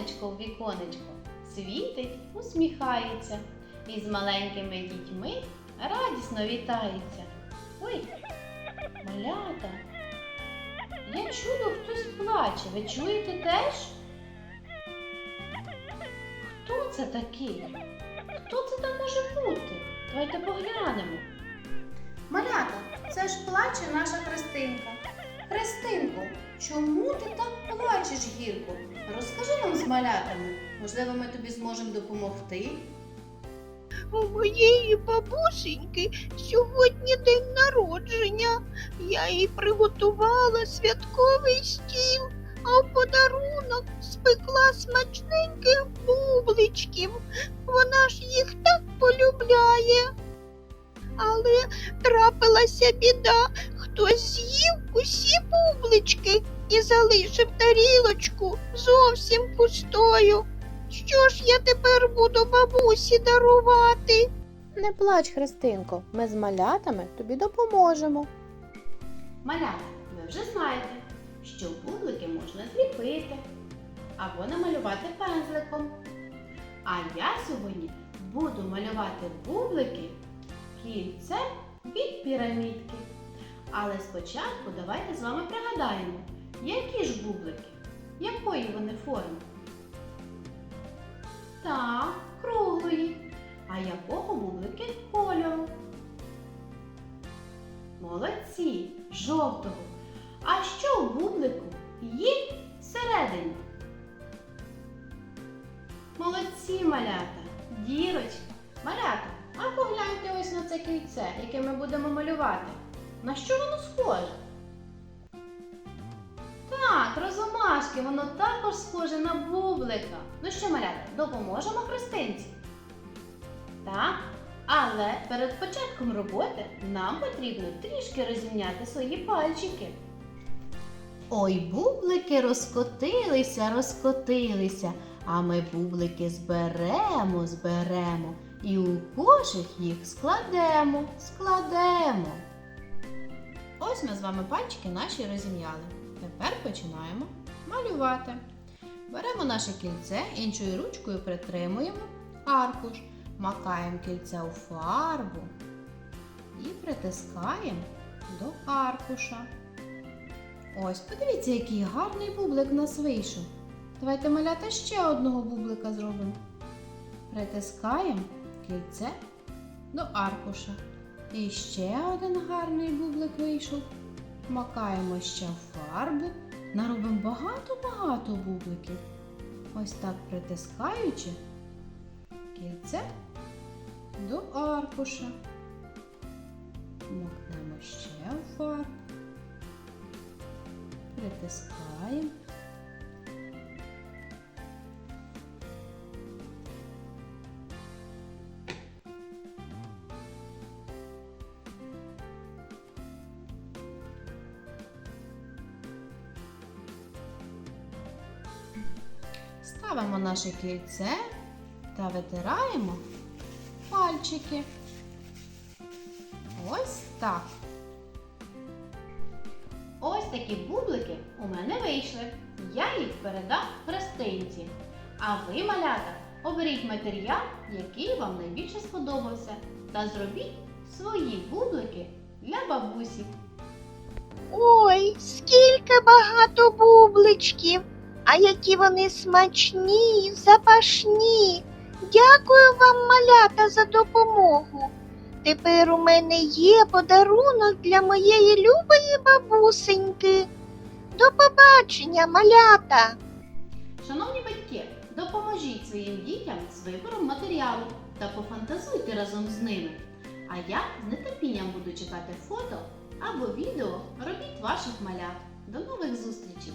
сонечко в віконечко світить, усміхається і з маленькими дітьми радісно вітається. Ой, малята, я чую, хтось плаче. Ви чуєте теж? Хто це такий? Хто це там може бути? Давайте поглянемо. Малята, це ж плаче наша Христинка. Чому ти так плачеш гірко? Розкажи нам з малятами. Можливо, ми тобі зможемо допомогти. У моєї бабусеньки сьогодні день народження. Я їй приготувала святковий стіл, а в подарунок спекла смачненьких бубличків. Вона ж їх так полюбляє. Але трапилася біда, хтось з'їв усі бублички і залишив тарілочку зовсім пустою. Що ж я тепер буду бабусі дарувати? Не плач, Христинко, ми з малятами тобі допоможемо. Малята, ви вже знаєте, що бублики можна зліпити або намалювати пензликом. А я сьогодні буду малювати бублики кільце від пірамідки. Але спочатку давайте з вами пригадаємо, які ж бублики, якої вони форми. Так, круглої. А якого бублики кольору? Молодці, жовтого. А що в бублику є всередині? Молодці, малята, дірочка. Малята, а погляньте ось на це кільце, яке ми будемо малювати. На що воно схоже? Так, розумашки, воно також схоже на бублика. Ну що, малята, допоможемо Христинці? Так, але перед початком роботи нам потрібно трішки розімняти свої пальчики. Ой, бублики розкотилися, розкотилися, а ми бублики зберемо, зберемо і у кошик їх складемо, складемо. Ось ми з вами пальчики наші розім'яли. Тепер починаємо малювати. Беремо наше кільце, іншою ручкою притримуємо аркуш макаємо кільце у фарбу і притискаємо до аркуша. Ось, подивіться, який гарний бублик в нас вийшов. Давайте маляти ще одного бублика зробимо. Притискаємо кільце до аркуша. І ще один гарний бублик вийшов. Макаємо ще в фарбу. Наробимо багато-багато бубликів. Ось так притискаючи кільце до аркуша. Макнемо ще в фарбу. Притискаємо. Ставимо наше кільце та витираємо пальчики. Ось так. Ось такі бублики у мене вийшли. Я їх передам Христинці. А ви, малята, оберіть матеріал, який вам найбільше сподобався, та зробіть свої бублики для бабусі. Ой, скільки багато бубличків, а які вони смачні, запашні. Дякую вам, малята, за допомогу. Тепер у мене є подарунок для моєї любої бабусеньки. До побачення, малята! Шановні батьки, допоможіть своїм дітям з вибором матеріалу та пофантазуйте разом з ними. А я з нетерпінням буду чекати фото або відео робіт ваших малят. До нових зустрічей!